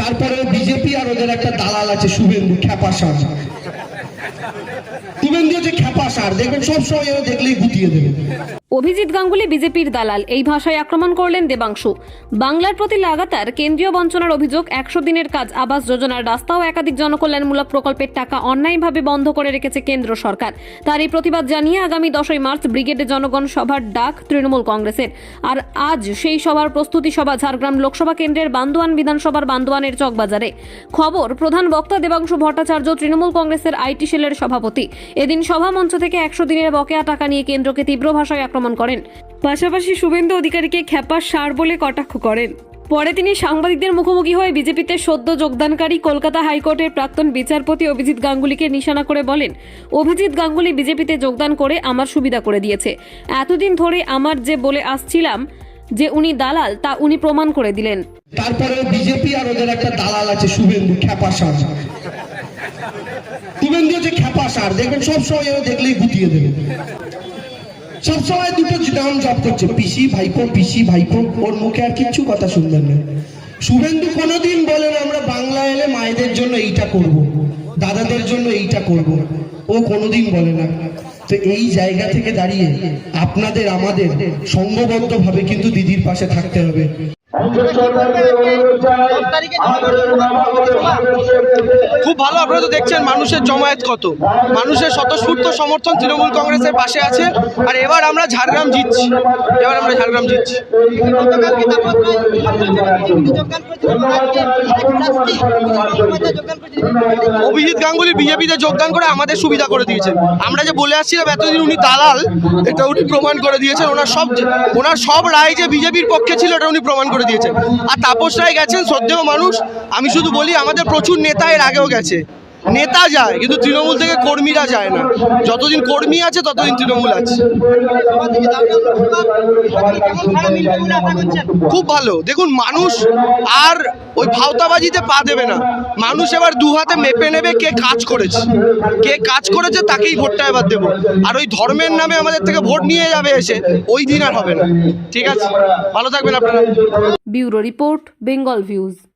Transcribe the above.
তারপরে বিজেপি আর ওদের একটা দালাল আছে, শুভেন্দু খ্যাপা সার শুভেন্দু হচ্ছে খ্যাপা সার দেখবেন সবসময় দেখলেই গুটিয়ে দেবে। অভিজিৎ গাঙ্গুলি বিজেপির দালাল। এই ভাষায় আক্রমণ করলেন দেবাংশু। বাংলার প্রতি লাগাতার কেন্দ্রীয় বঞ্চনার অভিযোগ, একশো দিনের কাজ, আবাস যোজনার রাস্তা ও একাধিক জনকল্যাণমূলক প্রকল্পের টাকা অন্যায়ভাবে বন্ধ করে রেখেছে কেন্দ্র সরকার। তার এই প্রতিবাদ জানিয়ে আগামী দশই মার্চ ব্রিগেডে জনগণ সভার ডাক তৃণমূল কংগ্রেসের। আর আজ সেই সভার প্রস্তুতি সভা ঝাড়গ্রাম লোকসভা কেন্দ্রের বান্দোয়ান বিধানসভার বান্দোয়ানের চকবাজারে। খবর, প্রধান বক্তা দেবাংশু ভট্টাচার্য তৃণমূল কংগ্রেসের আইটি সেলের সভাপতি। এদিন সভা মঞ্চ থেকে একশো দিনের বকেয়া টাকা নিয়ে কেন্দ্রকে তীব্র ভাষায় আক্রমণ করেন। পাশাপাশি শুভেন্দু অধিকারীকে খ্যাপা সার বলে কটাক্ষ করেন। পরে তিনি সাংবাদিকদের মুখোমুখি হয়ে বিজেপিতে সদ্য যোগদানকারী কলকাতা হাইকোর্টের প্রাক্তন বিচারপতি অভিজিৎ গাঙ্গুলিকে নিশানা করে বলেন, অভিজিৎ গাঙ্গুলি বিজেপিতে যোগদান করে আমার সুবিধা করে দিয়েছে। এতদিন ধরে আমার যে বলে আসছিলাম, যে উনি দালাল, তা উনি প্রমাণ করে দিলেন। তারপরে বিজেপি আর ওদের একটা দালাল আছে, শুভেন্দু, খ্যাপা সার। শুভেন্দু হচ্ছে খ্যাপা সার, দেখবেন সবসময় দেখলেই গুটিয়ে দেবে। সবসময় দুটো নাম জপ করছে, পিসি, ভাইপো পিসি, ভাইপো, ওর মুখে আর কিচ্ছু কথা শুনবেন না শুভেন্দু কোনোদিন বলেন আমরা বাংলা এলে মায়েদের জন্য এইটা করব। দাদাদের জন্য এইটা করব। ও কোনোদিন বলে না তো এই জায়গা থেকে দাঁড়িয়ে আপনাদের, আমাদের সঙ্গবদ্ধভাবে কিন্তু দিদির পাশে থাকতে হবে খুব ভালো আপনারা তো দেখছেন মানুষের জমায়েত কত। মানুষের স্বতঃস্ফূর্ত সমর্থন তৃণমূল কংগ্রেসের পাশে আছে। আর এবার আমরা ঝাড়গ্রাম জিতছি। এবার আমরা ঝাড়গ্রাম জিতছি। অভিজিৎ গাঙ্গুলি বিজেপিতে যোগদান করে আমাদের সুবিধা করে দিয়েছেন। আমরা যে বলে আসছিলাম এতদিন উনি দালাল এটা উনি প্রমাণ করে দিয়েছেন। ওনার সব ওনার সব রায় যে বিজেপির পক্ষে ছিল এটা উনি প্রমাণ করে দিয়েছেন। আর তাপস রায় গেছেন, শ্রদ্ধেয় মানুষ। আমি শুধু বলি, আমাদের প্রচুর নেতা এর আগেও গেছে। নেতা যায়, কিন্তু তৃণমূল থেকে কর্মীরা যায় না। যতদিন কর্মী আছে, ততদিন তৃণমূল আছে। খুব ভালো। দেখুন, মানুষ আর ওই ভাওতাবাজিতে পা দেবে না। মানুষ এবার দু হাতে মেপে নেবে কে কাজ করেছে। কে কাজ করেছে তাকেই ভোটটা এবার দেবো। আর ওই ধর্মের নামে আমাদের থেকে ভোট নিয়ে যাবে এসে, ওই দিন আর হবে না। ঠিক আছে? ভালো থাকবেন আপনারা। Bureau report, Bengal views.